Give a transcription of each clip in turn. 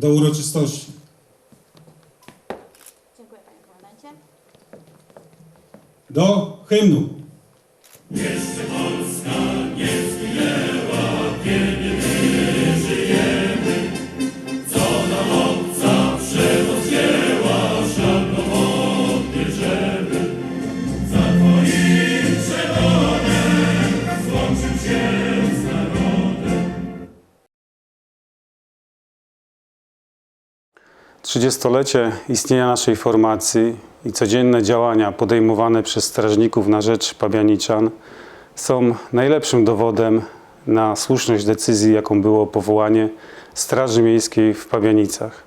do uroczystości. Dziękuję panie komendancie. Do hymnu. Trzydziestolecie istnienia naszej formacji i codzienne działania podejmowane przez strażników na rzecz Pabianiczan są najlepszym dowodem na słuszność decyzji, jaką było powołanie Straży Miejskiej w Pabianicach.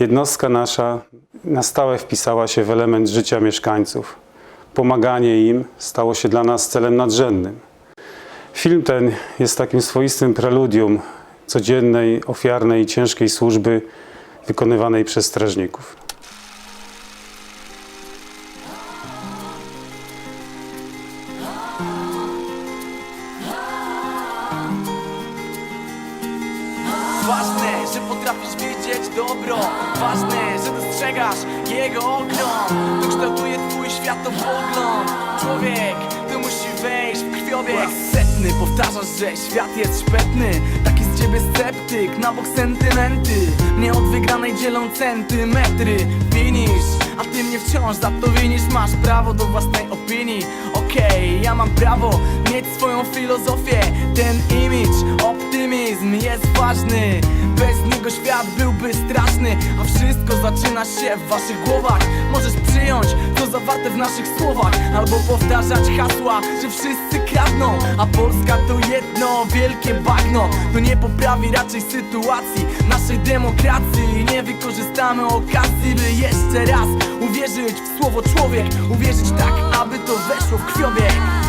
Jednostka nasza na stałe wpisała się w element życia mieszkańców. Pomaganie im stało się dla nas celem nadrzędnym. Film ten jest takim swoistym preludium codziennej, ofiarnej i ciężkiej służby wykonywanej przez strażników. Ważne, że potrafisz widzieć dobro. Ważne, że dostrzegasz jego ogrom To kształtuje twój światopogląd. Człowiek, to musi wejść w krwiobieg Setny, powtarzasz, że świat jest szpetny. Taki z ciebie sceptyk, na bok sentymenty Mnie od wygranej dzielą centymetry. Finish, a ty mnie wciąż za to winisz. Masz prawo do własnej opinii. Okej, ja mam prawo mieć swoją filozofię. Ten image, optymizm jest ważny. Bez niego świat byłby straszny A wszystko zaczyna się w waszych głowach. Możesz przyjąć to zawarte w naszych słowach Albo powtarzać hasła, że wszyscy kradną A Polska to jedno wielkie bagno. To nie poprawi raczej sytuacji naszej demokracji. Nie wykorzystamy okazji, by jeszcze raz Uwierzyć w słowo człowiek. Uwierzyć tak, aby to weszło w krwiobieg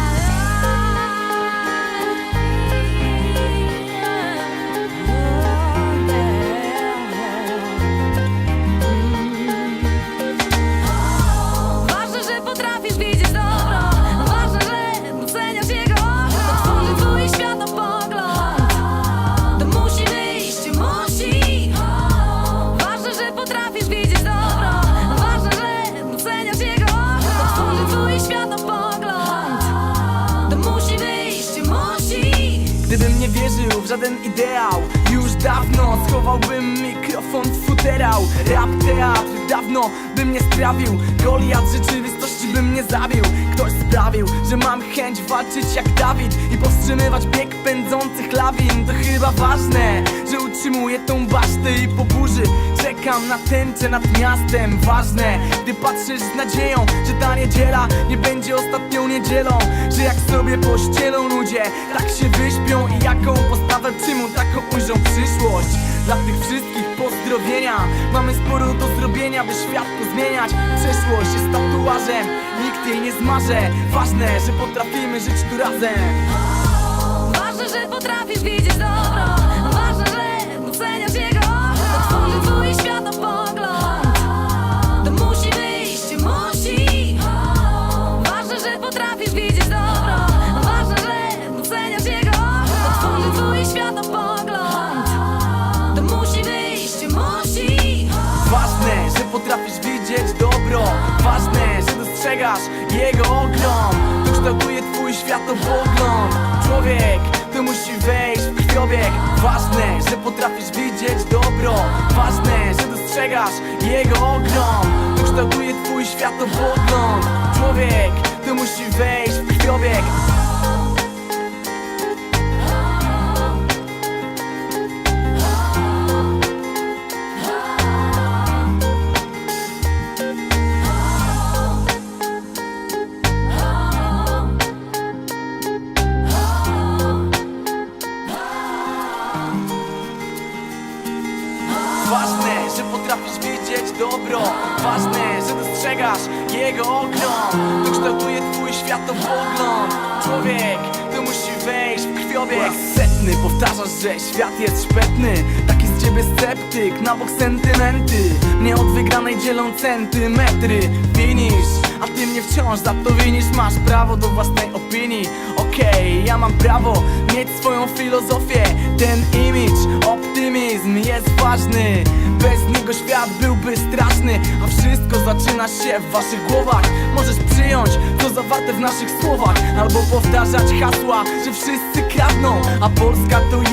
żaden ideał. Już dawno schowałbym mikrofon w futerał. Rap, teatr, dawno bym nie sprawił. Goliat rzeczywistości bym nie zabił. Ktoś sprawił, że mam chęć walczyć jak Dawid I powstrzymywać bieg pędzących lawin. To chyba ważne, że utrzymuję tą basztę I po burzy czekam na tęczę nad miastem. Ważne, gdy patrzysz z nadzieją Że ta niedziela nie będzie ostatnią niedzielą Że jak sobie pościelą ludzie Tak się wyśpią i jaką postawę przyjmą Taką ujrzą przyszłość. Dla tych wszystkich pozdrowienia. Mamy sporo do zrobienia, by świat pozmieniać. Przeszłość jest tatuażem Nikt jej nie zmaże. Ważne, że potrafimy żyć tu razem. Ważne, że potrafisz widzieć dobro Ważne, że dostrzegasz jego ogrom. To kształtuje twój światopogląd Człowiek, to musi wejść w krwiobieg Ważne, że potrafisz widzieć dobro. Ważne, że dostrzegasz jego ogrom. To kształtuje twój światopogląd Człowiek, to musi wejść w krwiobieg że potrafisz widzieć dobro. Ważne, że dostrzegasz jego ogrom To kształtuje twój światopogląd. Człowiek, to musi wejść w krwiobieg. Setny, powtarzasz, że świat jest szpetny. Taki z ciebie sceptyk, na bok sentymenty. Mnie od wygranej dzielą centymetry. Finish, a ty mnie wciąż za to winisz. Masz prawo do własnej opinii okej Ja mam prawo mieć swoją filozofię. Ten image, optymizm jest ważny. Bez niego świat byłby straszny A wszystko zaczyna się w waszych głowach. Możesz przyjąć to zawarte w naszych słowach Albo powtarzać hasła, że wszyscy kradną A Polska to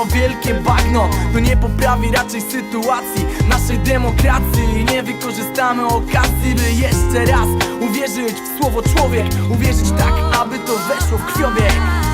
jedno wielkie bagno To nie poprawi raczej sytuacji naszej demokracji. Nie wykorzystamy okazji, by jeszcze raz Uwierzyć w słowo człowiek Uwierzyć tak, aby to weszło w krwiobieg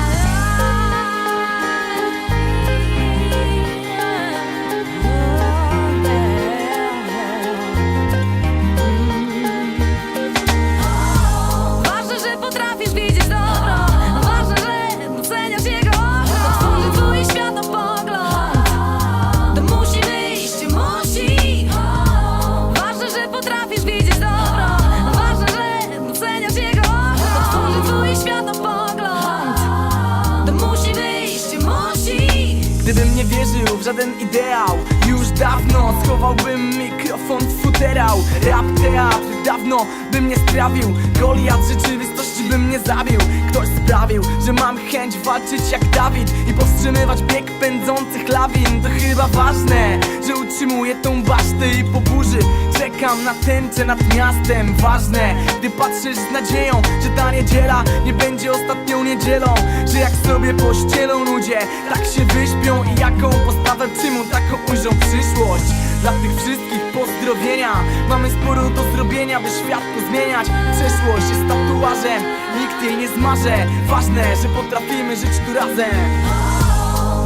żaden ideał. Już dawno schowałbym mikrofon w futerał. Rap teatr dawno bym nie sprawił. Goliat rzeczywistości bym nie zabił. Ktoś sprawił, że mam chęć walczyć jak Dawid I powstrzymywać bieg pędzących lawin. To chyba ważne, że utrzymuję tą basztę I po burzy czekam na tęczę nad miastem. Ważne, gdy patrzysz z nadzieją Że ta niedziela nie będzie ostatnią niedzielą Że jak sobie pościelą ludzie Tak się wyśpią i jaką postawę przyjmą Taką ujrzą przyszłość Dla tych wszystkich pozdrowienia. Mamy sporo do zrobienia, by świat pozmieniać. Przeszłość jest tatuażem, nikt jej nie zmaże. Ważne, że potrafimy żyć tu razem.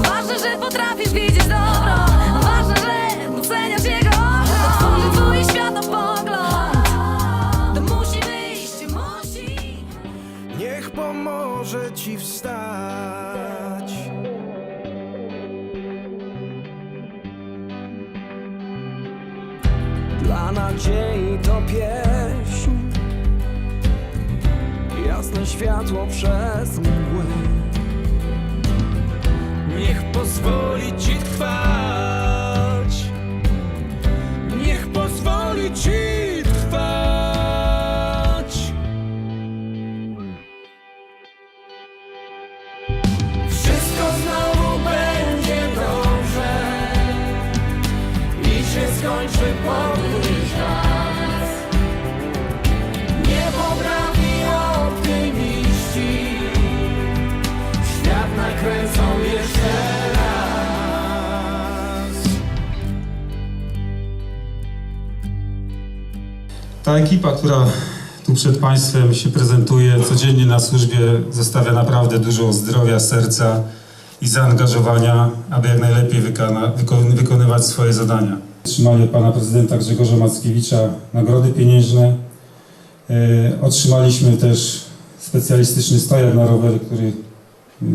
Ważne, że potrafisz widzieć dobro nadziei to pieśń, jasne światło przez mgły. Niech pozwoli ci trwać, która tu przed Państwem się prezentuje, codziennie na służbie zostawia naprawdę dużo zdrowia, serca i zaangażowania, aby jak najlepiej wykona, wyko- wykonywać swoje zadania. Otrzymali Pana Prezydenta Grzegorza Mackiewicza nagrody pieniężne. E, otrzymaliśmy też specjalistyczny stojak na rowery, który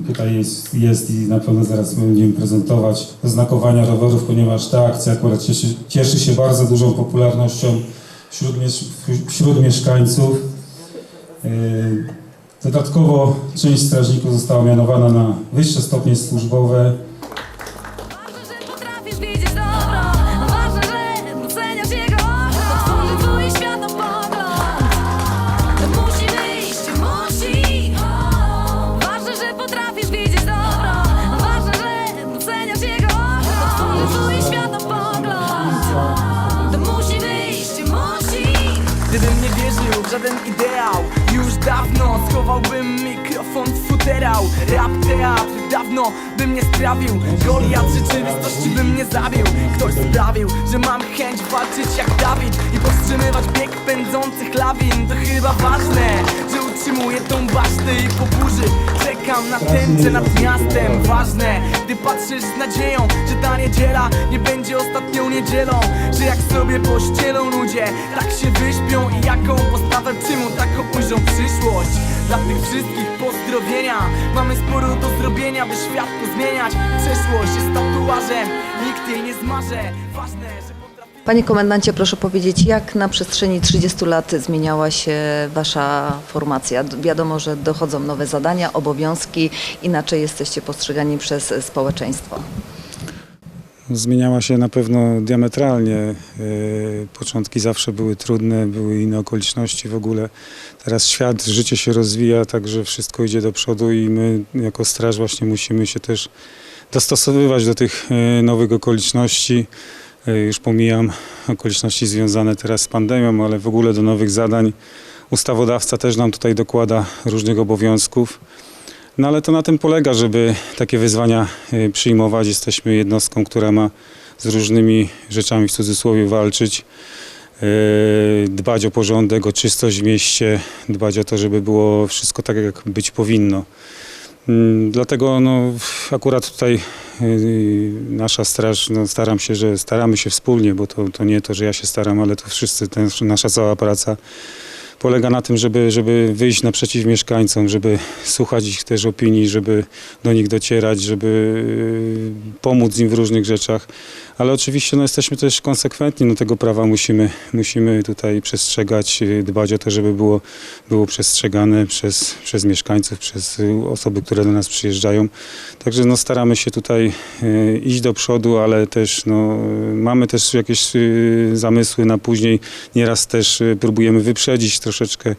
tutaj jest, jest i na pewno zaraz będziemy prezentować do znakowania rowerów, ponieważ ta akcja akurat cieszy, cieszy się bardzo dużą popularnością wśród, wśród mieszkańców. Yy, Dodatkowo część strażników została mianowana na wyższe stopnie służbowe. Żaden ideał. Już dawno schowałbym mikrofon w futerał. Rap teatr dawno bym nie sprawił. Goliat rzeczywistości bym nie zabił. Ktoś sprawił, że mam chęć walczyć jak Dawid I powstrzymywać bieg pędzących lawin. To chyba ważne, że utrzymuję tą basztę I po burzy czekam na tęczę nad miastem. Ważne, gdy patrzysz z nadzieją Że ta niedziela nie będzie ostatnią niedzielą Że jak sobie pościelą ludzie Tak się wyśpią i jaką postawę przyjmą Taką ujrzą przyszłość. Dla tych wszystkich pozdrowienia Mamy sporo do zrobienia, by świat pozmieniać Przeszłość jest tatuażem, nikt jej nie zmaże Ważne, że Panie komendancie, proszę powiedzieć, jak na przestrzeni 30 lat zmieniała się wasza formacja? Wiadomo, że dochodzą nowe zadania, obowiązki, inaczej jesteście postrzegani przez społeczeństwo. Zmieniała się na pewno diametralnie. E, Początki zawsze były trudne, były inne okoliczności w ogóle. Teraz świat, życie się rozwija, także wszystko idzie do przodu i my jako straż właśnie musimy się też dostosowywać do tych e, nowych okoliczności. E, Już pomijam okoliczności związane teraz z pandemią, ale w ogóle do nowych zadań. Ustawodawca też nam tutaj dokłada różnych obowiązków. No ale to na tym polega, żeby takie wyzwania y, przyjmować. Jesteśmy jednostką, która ma z różnymi rzeczami w cudzysłowie walczyć, y, dbać o porządek, o czystość w mieście, dbać o to, żeby było wszystko tak, jak być powinno. Mm, Dlatego no, akurat tutaj y, nasza straż, no, staram się, że staramy się wspólnie, bo to, to nie to, że ja się staram, ale to wszyscy, nasza cała praca polega na tym, żeby, żeby wyjść naprzeciw mieszkańcom, żeby słuchać ich też opinii, żeby do nich docierać, żeby y, pomóc im w różnych rzeczach. Ale oczywiście no, jesteśmy też konsekwentni, no, tego prawa musimy, musimy tutaj przestrzegać, y, dbać o to, żeby było, było przestrzegane przez, przez mieszkańców, przez y, osoby, które do nas przyjeżdżają. Także no, staramy się tutaj y, iść do przodu, ale też no, mamy też jakieś zamysły na później. Nieraz też próbujemy wyprzedzić troszeczkę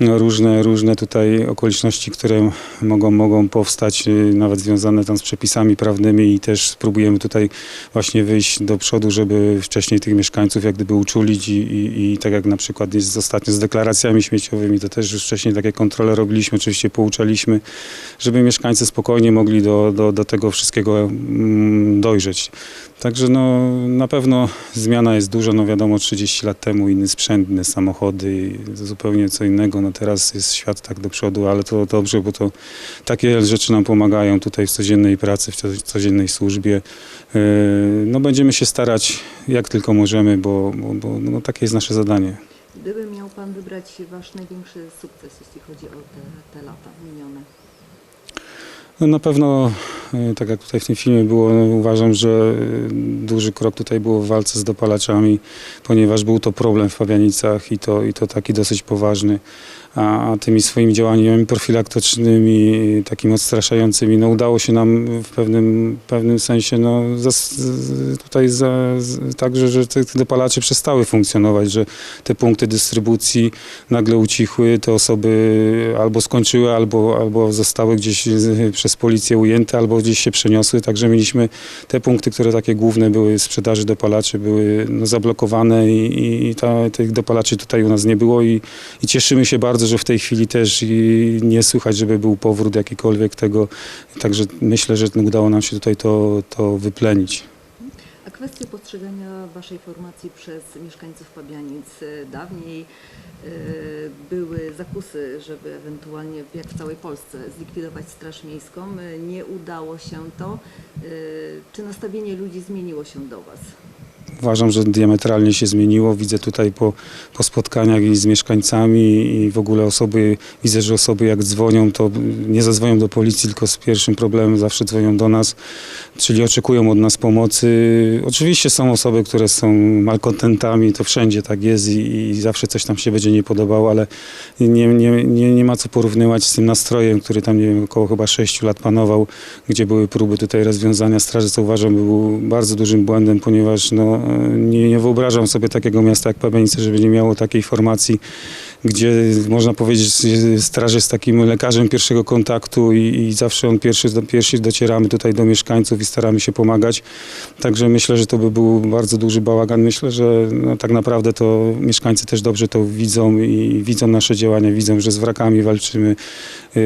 różne, różne tutaj okoliczności, które mogą, mogą powstać, y, nawet związane tam z przepisami prawnymi i też próbujemy tutaj właśnie wyjść do przodu, żeby wcześniej tych mieszkańców jak gdyby uczulić i, i, i tak jak na przykład jest ostatnio z deklaracjami śmieciowymi, to też już wcześniej takie kontrole robiliśmy, oczywiście pouczaliśmy, żeby mieszkańcy spokojnie mogli do, do, do tego wszystkiego mm, dojrzeć. Także no, na pewno zmiana jest duża, no wiadomo 30 lat temu inny sprzęt, inne samochody, zupełnie co innego, no teraz jest świat tak do przodu, ale to dobrze, bo to takie rzeczy nam pomagają tutaj w codziennej pracy, w co- codziennej służbie. Yy, No będziemy się starać jak tylko możemy, bo, bo, bo no, takie jest nasze zadanie. Gdyby miał Pan wybrać Wasz największy sukces, jeśli chodzi o te, te lata minione? No na pewno, e, tak jak tutaj w tym filmie było, no uważam, że e, duży krok tutaj było w walce z dopalaczami, ponieważ był to problem w Pabianicach i to, i to taki dosyć poważny. A, tymi swoimi działaniami profilaktycznymi, takimi odstraszającymi, no udało się nam w pewnym, pewnym sensie no, tutaj za, z, także, że te, te dopalacze przestały funkcjonować, że te punkty dystrybucji nagle ucichły, te osoby albo skończyły, albo, albo zostały gdzieś z- przez policję ujęte, albo gdzieś się przeniosły, także mieliśmy te punkty, które takie główne były sprzedaży dopalaczy, były no, zablokowane i, i ta, tych dopalaczy tutaj u nas nie było. I, i cieszymy się bardzo, że w tej chwili też nie słychać, żeby był powrót jakikolwiek tego, także myślę, że udało nam się tutaj to, to wyplenić. A kwestie postrzegania Waszej formacji przez mieszkańców Pabianic e, dawniej e, były zakusy, żeby ewentualnie, jak w całej Polsce, zlikwidować Straż Miejską. E, Nie udało się to. Czy nastawienie ludzi zmieniło się do Was? Uważam, że diametralnie się zmieniło. Widzę tutaj po, po spotkaniach i z mieszkańcami i w ogóle osoby, widzę, że osoby jak dzwonią, to nie zadzwonią do policji, tylko z pierwszym problemem zawsze dzwonią do nas, czyli oczekują od nas pomocy. Oczywiście są osoby, które są malkontentami, to wszędzie tak jest i, i zawsze coś tam się będzie nie podobało, ale nie, nie, nie, nie ma co porównywać z tym nastrojem, który tam, nie wiem, około chyba 6 lat panował, gdzie były próby tutaj rozwiązania straży, co uważam był bardzo dużym błędem, ponieważ no, nie, nie wyobrażam sobie takiego miasta jak Pabianice, żeby nie miało takiej formacji, gdzie można powiedzieć straż jest takim lekarzem pierwszego kontaktu i, i zawsze on pierwszy, docieramy tutaj do mieszkańców i staramy się pomagać. Także myślę, że to by był bardzo duży bałagan. Myślę, że no, tak naprawdę to mieszkańcy też dobrze to widzą i widzą nasze działania, widzą, że z wrakami walczymy, yy,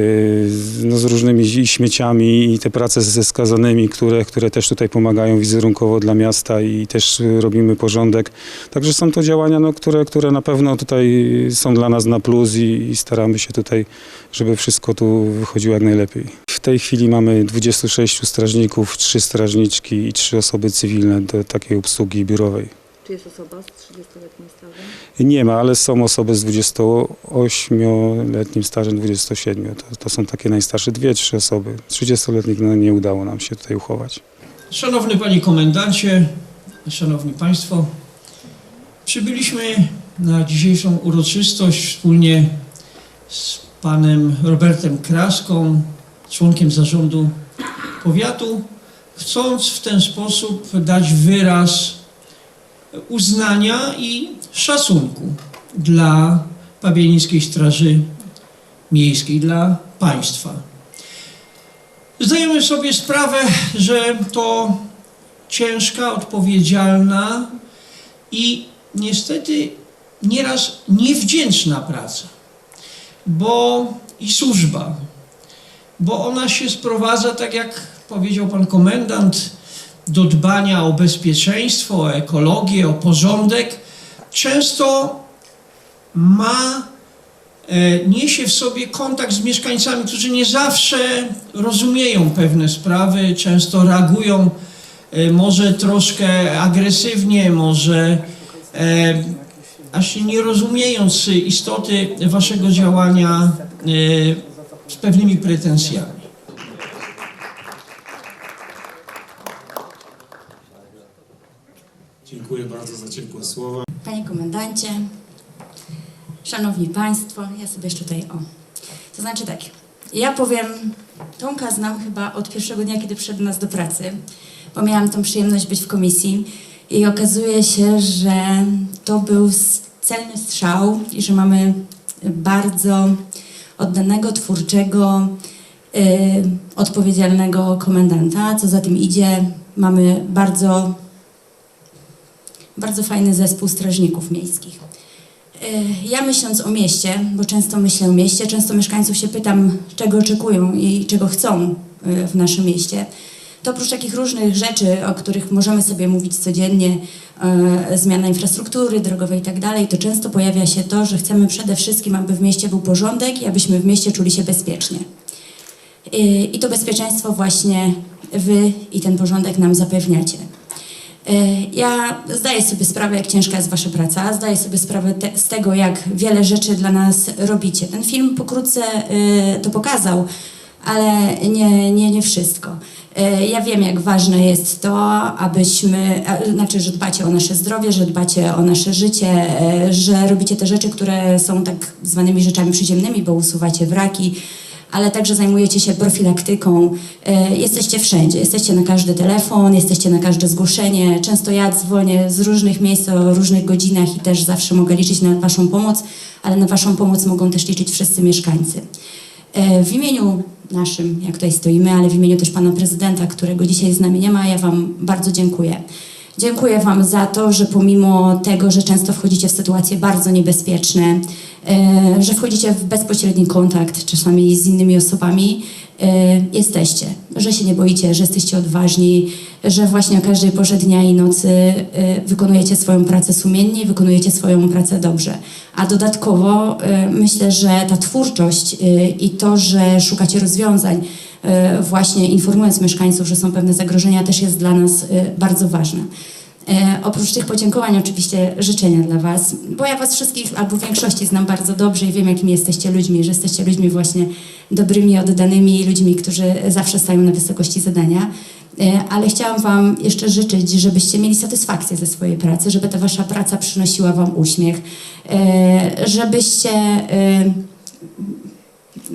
no, z różnymi śmieciami i te prace ze skazanymi, które, które też tutaj pomagają wizerunkowo dla miasta i też robimy porządek. Także są to działania, no, które, które na pewno tutaj są dla nas na plus i, i staramy się tutaj, żeby wszystko tu wychodziło jak najlepiej. W tej chwili mamy 26 strażników, 3 strażniczki i 3 osoby cywilne do takiej obsługi biurowej. Czy jest osoba z 30-letnim stażem? Nie ma, ale są osoby z 28-letnim stażem, 27. To, to są takie najstarsze, dwie, trzy osoby. 30-letnich no, nie udało nam się tutaj uchować. Szanowny Panie Komendancie, Szanowni Państwo, przybyliśmy na dzisiejszą uroczystość wspólnie z Panem Robertem Kraską, członkiem zarządu powiatu, chcąc w ten sposób dać wyraz uznania i szacunku dla Pabianickiej Straży Miejskiej, dla państwa. Zdajemy sobie sprawę, że to ciężka, odpowiedzialna i niestety nieraz niewdzięczna praca, bo i służba, bo ona się sprowadza, tak jak powiedział pan komendant, do dbania o bezpieczeństwo, o ekologię, o porządek. Często ma, e, niesie w sobie kontakt z mieszkańcami, którzy nie zawsze rozumieją pewne sprawy, często reagują e, może troszkę agresywnie, może e, aż nie rozumiejąc istoty waszego działania e, z pewnymi pretensjami. Dziękuję bardzo za ciepłe słowa. Panie komendancie, szanowni państwo, ja sobie jeszcze tutaj o. To znaczy tak, ja powiem, Tomka znam chyba od pierwszego dnia, kiedy przyszedł do nas do pracy, bo miałam tą przyjemność być w komisji i okazuje się, że to był celny strzał i że mamy bardzo oddanego, twórczego, y, odpowiedzialnego komendanta. Co za tym idzie, mamy bardzo bardzo fajny zespół strażników miejskich. Y, Ja myśląc o mieście, bo często myślę o mieście, często mieszkańców się pytam, czego oczekują i czego chcą y, w naszym mieście. To oprócz takich różnych rzeczy, o których możemy sobie mówić codziennie, y, zmiana infrastruktury drogowej i tak dalej, to często pojawia się to, że chcemy przede wszystkim, aby w mieście był porządek i abyśmy w mieście czuli się bezpiecznie. Y, I to bezpieczeństwo właśnie wy i ten porządek nam zapewniacie. E, Ja zdaję sobie sprawę, jak ciężka jest Wasza praca, zdaję sobie sprawę te, z tego, jak wiele rzeczy dla nas robicie. Ten film pokrótce e, to pokazał, ale nie, nie, nie wszystko. E, Ja wiem, jak ważne jest to, abyśmy, a, znaczy, że dbacie o nasze zdrowie, że dbacie o nasze życie, e, że robicie te rzeczy, które są tak zwanymi rzeczami przyziemnymi, bo usuwacie wraki, ale także zajmujecie się profilaktyką. E, Jesteście wszędzie, jesteście na każdy telefon, jesteście na każde zgłoszenie. Często ja dzwonię z różnych miejsc o różnych godzinach i też zawsze mogę liczyć na Waszą pomoc, ale na Waszą pomoc mogą też liczyć wszyscy mieszkańcy. E, W imieniu naszym, jak tutaj stoimy, ale w imieniu też Pana Prezydenta, którego dzisiaj z nami nie ma, ja Wam bardzo dziękuję. Dziękuję Wam za to, że pomimo tego, że często wchodzicie w sytuacje bardzo niebezpieczne, e, że wchodzicie w bezpośredni kontakt czasami z innymi osobami, e, jesteście, że się nie boicie, że jesteście odważni, że właśnie o każdej porze dnia i nocy e, wykonujecie swoją pracę sumiennie wykonujecie swoją pracę dobrze. A dodatkowo myślę, że ta twórczość i to, że szukacie rozwiązań, właśnie informując mieszkańców, że są pewne zagrożenia, też jest dla nas e, bardzo ważne. E, oprócz tych podziękowań oczywiście życzenia dla Was, bo ja Was wszystkich albo w większości znam bardzo dobrze i wiem jakimi jesteście ludźmi, że jesteście ludźmi właśnie dobrymi, oddanymi ludźmi, którzy zawsze stają na wysokości zadania. E, ale chciałam Wam jeszcze życzyć, żebyście mieli satysfakcję ze swojej pracy, żeby ta Wasza praca przynosiła Wam uśmiech, e, żebyście e,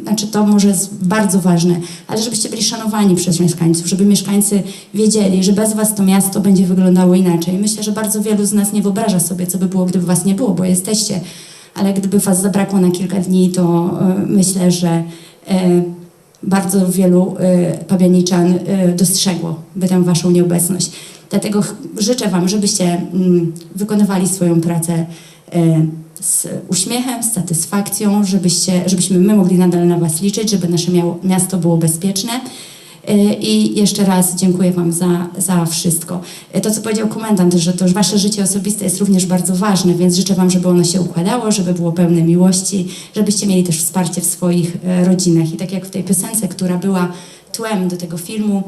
znaczy to może jest bardzo ważne, ale żebyście byli szanowani przez mieszkańców, żeby mieszkańcy wiedzieli, że bez was to miasto będzie wyglądało inaczej. Myślę, że bardzo wielu z nas nie wyobraża sobie, co by było, gdyby was nie było, bo jesteście, ale gdyby was zabrakło na kilka dni, to e, myślę, że e, bardzo wielu e, pabianiczan e, dostrzegłoby tę waszą nieobecność. Dlatego życzę wam, żebyście mm, wykonywali swoją pracę e, z uśmiechem, z satysfakcją, żebyście, żebyśmy my mogli nadal na Was liczyć, żeby nasze miasto było bezpieczne. E, I jeszcze raz dziękuję Wam za, za wszystko. E, To, co powiedział komendant, że to Wasze życie osobiste jest również bardzo ważne, więc życzę Wam, żeby ono się układało, żeby było pełne miłości, żebyście mieli też wsparcie w swoich rodzinach. I tak jak w tej piosence, która była tłem do tego filmu,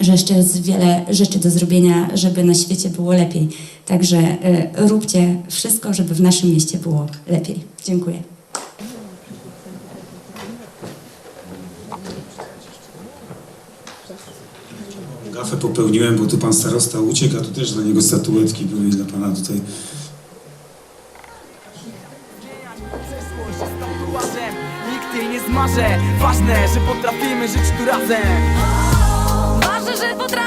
że jeszcze jest wiele rzeczy do zrobienia, żeby na świecie było lepiej. Także y, róbcie wszystko, żeby w naszym mieście było lepiej. Dziękuję. Gafę popełniłem, bo tu pan starosta ucieka, tu też dla niego statuetki były i dla pana tutaj. Nikt jej nie zmaże Ważne, że potrafimy żyć tu razem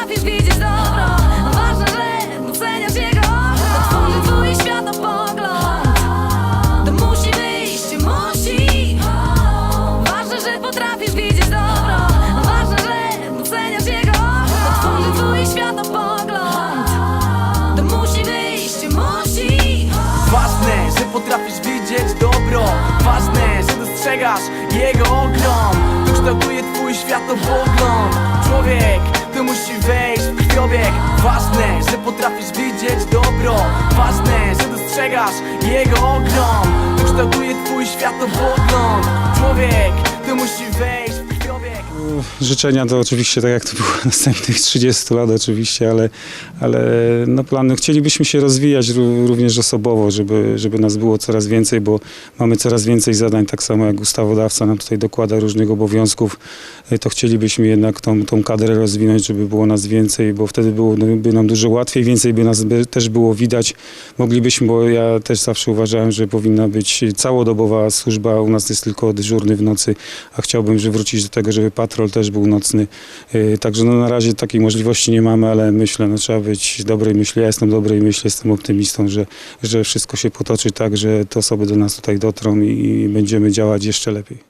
potrafisz widzieć dobro. Ważne, że doceniasz jego twój światopogląd To musi wyjść, musi. Ważne, że potrafisz widzieć dobro. Ważne, że doceniasz jego Otworzy twój światopogląd To musi wyjść, musi. Ważne, że potrafisz widzieć dobro. Ważne, że dostrzegasz jego ogrom To kształtuje twój światopogląd Człowiek, to musi wejść w krwiobieg Ważne, że potrafisz widzieć dobro. Ważne, że dostrzegasz jego ogrom. To kształtuje twój światopogląd Człowiek, to musi wejść Życzenia to oczywiście tak jak to było następnych 30 lat oczywiście, ale, ale no plany, chcielibyśmy się rozwijać ró- również osobowo, żeby, żeby nas było coraz więcej, bo mamy coraz więcej zadań, tak samo jak ustawodawca nam tutaj dokłada różnych obowiązków, y, to chcielibyśmy jednak tą, tą kadrę rozwinąć, żeby było nas więcej, bo wtedy byłoby nam dużo łatwiej, więcej by nas też było widać, moglibyśmy, bo ja też zawsze uważałem, że powinna być całodobowa służba, u nas jest tylko dyżurny w nocy, a chciałbym, żeby wrócić do tego, żeby patrol też był nocny. Yy, Także no na razie takiej możliwości nie mamy, ale myślę, no trzeba być dobrej myśli. Ja jestem dobrej myśli, jestem optymistą, że, że wszystko się potoczy tak, że te osoby do nas tutaj dotrą i, i będziemy działać jeszcze lepiej.